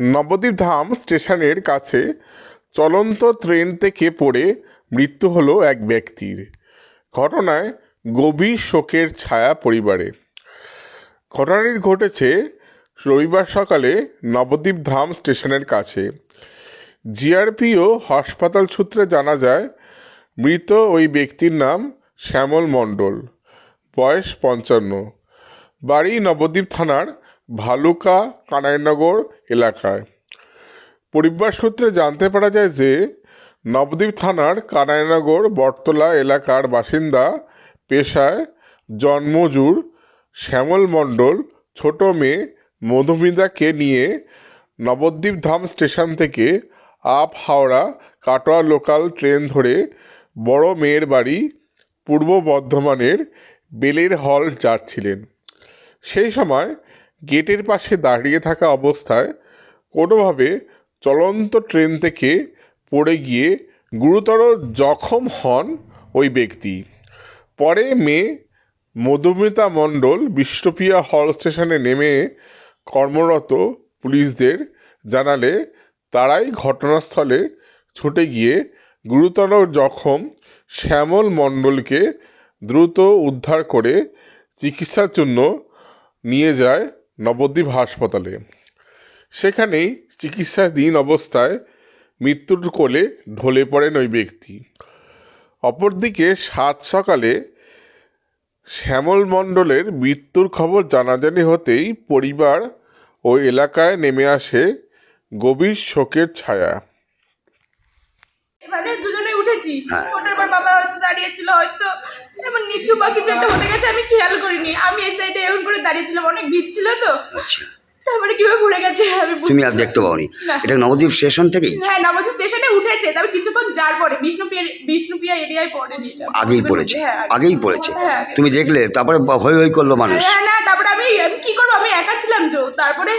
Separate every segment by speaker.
Speaker 1: নবদ্বীপ ধাম স্টেশনের কাছে চলন্ত ট্রেন থেকে পড়ে মৃত্যু হলো এক ব্যক্তির। ঘটনায় গভীর শোকের ছায়া পরিবারে। ঘটনাটি ঘটেছে রবিবার সকালে নবদ্বীপ ধাম স্টেশনের কাছে। জিআরপিও হাসপাতাল সূত্রে জানা যায়, মৃত ওই ব্যক্তির নাম শ্যামল মণ্ডল, বয়স পঞ্চান্ন। বাড়ি নবদ্বীপ থানার ভালুকা কানাইনগর এলাকায়। পরিবার সূত্রে জানতে পারা যায় যে, নবদ্বীপ থানার কানাইনগর বটতলা এলাকার বাসিন্দা পেশায় জন্মজুর শ্যামল মণ্ডল, ছোট মেয়ে মধুমিতাকে নিয়ে নবদ্বীপ ধাম স্টেশন থেকে up Howrah Katwa local train ধরে বড় মেয়ের বাড়ি পূর্ব বর্ধমানের বেলের হল যাচ্ছিলেন। সেই সময় গেটের পাশে দাঁড়িয়ে থাকা অবস্থায় কোনোভাবে চলন্ত ট্রেন থেকে পড়ে গিয়ে গুরুতর জখম হন ওই ব্যক্তি। পরে মেয়ে মধুমিতা মণ্ডল বিষ্ণুপ্রিয়া হল স্টেশনে নেমে কর্মরত পুলিশদের জানালে তারাই ঘটনাস্থলে ছুটে গিয়ে গুরুতর জখম শ্যামল মণ্ডলকে দ্রুত উদ্ধার করে চিকিৎসার জন্য নিয়ে যায় নবদ্বীপ হাসপাতালে। সেখানেই চিকিৎসাধীন অবস্থায় মৃত্যুর কোলে ঢলে পড়েন ওই ব্যক্তি। অপরদিকে সাত সকালে শ্যামল মণ্ডলের মৃত্যুর খবর জানাজানি হতেই পরিবার ও এলাকায় নেমে আসে গভীর শোকের ছায়া।
Speaker 2: এখানে দুজনে উঠেছি। ওঠার পর বাবা হয়তো দাঁড়িয়েছিল হয়তো এমন নিচু বা কিছু একটা হতে গেছে আমি খেয়াল করিনি। আমি এই সাইডে এমন করে দাঁড়িয়েছিলাম অনেক ভিড় ছিল তো।
Speaker 3: আচ্ছা।
Speaker 2: তারপরে কীভাবে পড়ে গেছে আমি
Speaker 3: তুমি আর দেখতে পাওনি। এটা নবদ্বীপ স্টেশন থেকেই?
Speaker 2: হ্যাঁ নবদ্বীপ স্টেশনে উঠেছে তবে কিছুক্ষণ যার পরে বিষ্ণুপ্রিয়া বিষ্ণুপ্রিয়া এরিয়ায় এটা।
Speaker 3: আগেই পড়েছে।
Speaker 2: হ্যাঁ
Speaker 3: আগেই পড়েছে।
Speaker 2: হ্যাঁ
Speaker 3: তুমি দেখলে তারপরে হই হই করল মানুষ।
Speaker 2: হ্যাঁ না তারপরে আমি কি করব? আমি একা ছিলাম তো তারপরে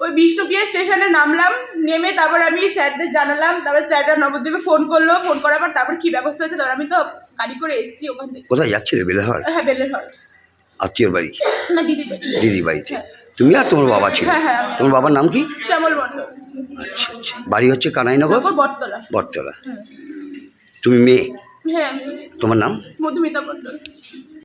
Speaker 2: ওই বিষ্ণুপ্রিয়া স্টেশনে নামলাম নেমে তারপর আমি স্যারদের জানালাম তারপরে স্যাররা নবদ্বীপে ফোন করল ফোন করার পর তারপর কি ব্যবস্থা হচ্ছে তারপর আমি তো গাড়ি করে এসেছি ওখান থেকে।
Speaker 3: কোথায় যাচ্ছিলে বেলেহার
Speaker 2: হ্যাঁ বেলের হল
Speaker 3: আত্মীয়র বাড়ি?
Speaker 2: না দিদি বেটি
Speaker 3: দিদি বাড়িতে? তুমি আর তোমার বাবা ছিল?
Speaker 2: হ্যাঁ, হ্যাঁ,
Speaker 3: তোমার বাবার নাম কি?
Speaker 2: শ্যামল মণ্ডল
Speaker 3: আচ্ছা আচ্ছা। বাড়ি হচ্ছে কানাইনগর?
Speaker 2: নগর বটতলা।
Speaker 3: বটতলা। তুমি মেয়ে?
Speaker 2: হ্যাঁ
Speaker 3: তোমার নাম?
Speaker 2: মধুমিতা মণ্ডল